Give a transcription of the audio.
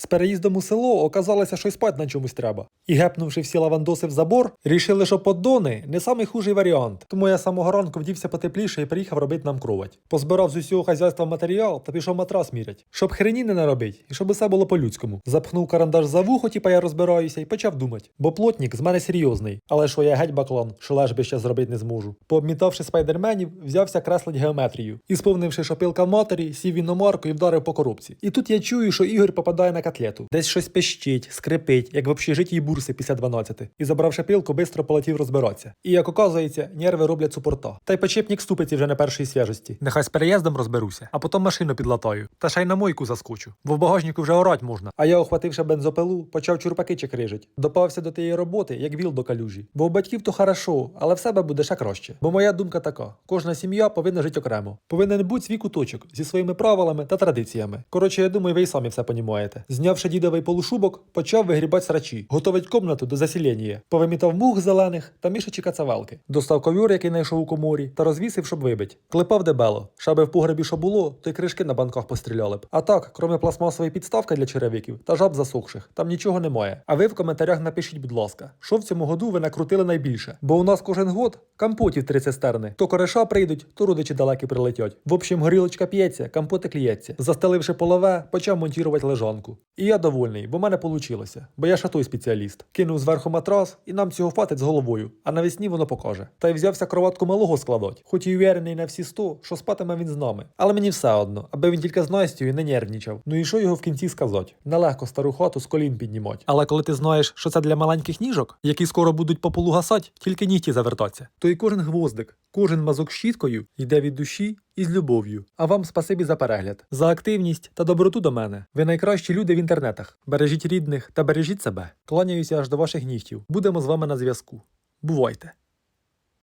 З переїздом у село оказалося, що й спать на чомусь треба. І гепнувши всі лавандоси в забор, рішили, що поддони не самий хужий варіант. Тому я самого ранку вдівся потепліше і приїхав робити нам кровать. Позбирав з усього хазяйства матеріал та пішов матрас мірять. Щоб хрені не наробить, і щоб усе було по-людському. Запхнув карандаш за вухо, типа я розбираюся, і почав думати. Бо плотник з мене серйозний, але що я геть баклан, що лежби ще зробити не зможу. Пообмітавши спайдерменів, взявся креслить геометрію. І сповнивши шопилка матері, сів іномарку і вдарив по коробці. І тут я чую, що Ігор попадає на котлету. Десь щось пищить, скрипить, як в общежитій бурси після 12. І забравши пилку, бистро полетів розбиратися. І як оказується, нерви роблять супорта. Та й почепник ступиці вже на першій свіжості. Нехай з переїздом розберуся, а потім машину підлатаю. Та ще й на мойку заскочу. Бо в багажнику вже орать можна. А я, охвативши бензопилу, почав чурпаки чекрижить. Допався до тієї роботи, як віл до калюжі. Бо у батьків то хорошо, але в себе буде ще краще. Бо моя думка така: кожна сім'я повинна жити окремо. Повинен бути свій куточок зі своїми правилами та традиціями. Коротше, я думаю, ви й самі все понімаєте. Знявши дідовий полушубок, почав вигрібати срачі, готовить комнату до засілення. Повимітав мух зелених та мішачі кацавелки. Достав ковюр, який знайшов у коморі, та розвісив, щоб вибить. Клепав дебело. Шаби в погребі, що було, то й кришки на банках постріляли б. А так, кроме пластмасової підставки для черевиків та жаб засохших, там нічого немає. А ви в коментарях напишіть, будь ласка, що в цьому году ви накрутили найбільше. Бо у нас кожен год компотів три цистерни. То кореша прийдуть, то родичі далекі прилетять. В общем, горілочка п'ється, компотик лється. Застеливши полове, почав монтувати лежанку. І я довольний, бо в мене вийшло. Бо я шатой спеціаліст. Кинув зверху матрас, і нам цього хватить з головою, а навесні воно покаже. Та й взявся кроватку малого складати, хоч і уверений на всі сто, що спатиме він з нами. Але мені все одно, аби він тільки з Настю і не нервничав. Ну і що його в кінці сказати? Нелегко стару хату з колін піднімати. Але коли ти знаєш, що це для маленьких ніжок, які скоро будуть по полу гасать, тільки нігті завертаться, то і кожен гвоздик, кожен мазок щіткою йде від душі і з любов'ю. А вам спасибі за перегляд, за активність та доброту до мене. Ви найкращі люди в інтернетах. Бережіть рідних та бережіть себе. Кланяюся аж до ваших нігтів. Будемо з вами на зв'язку. Бувайте!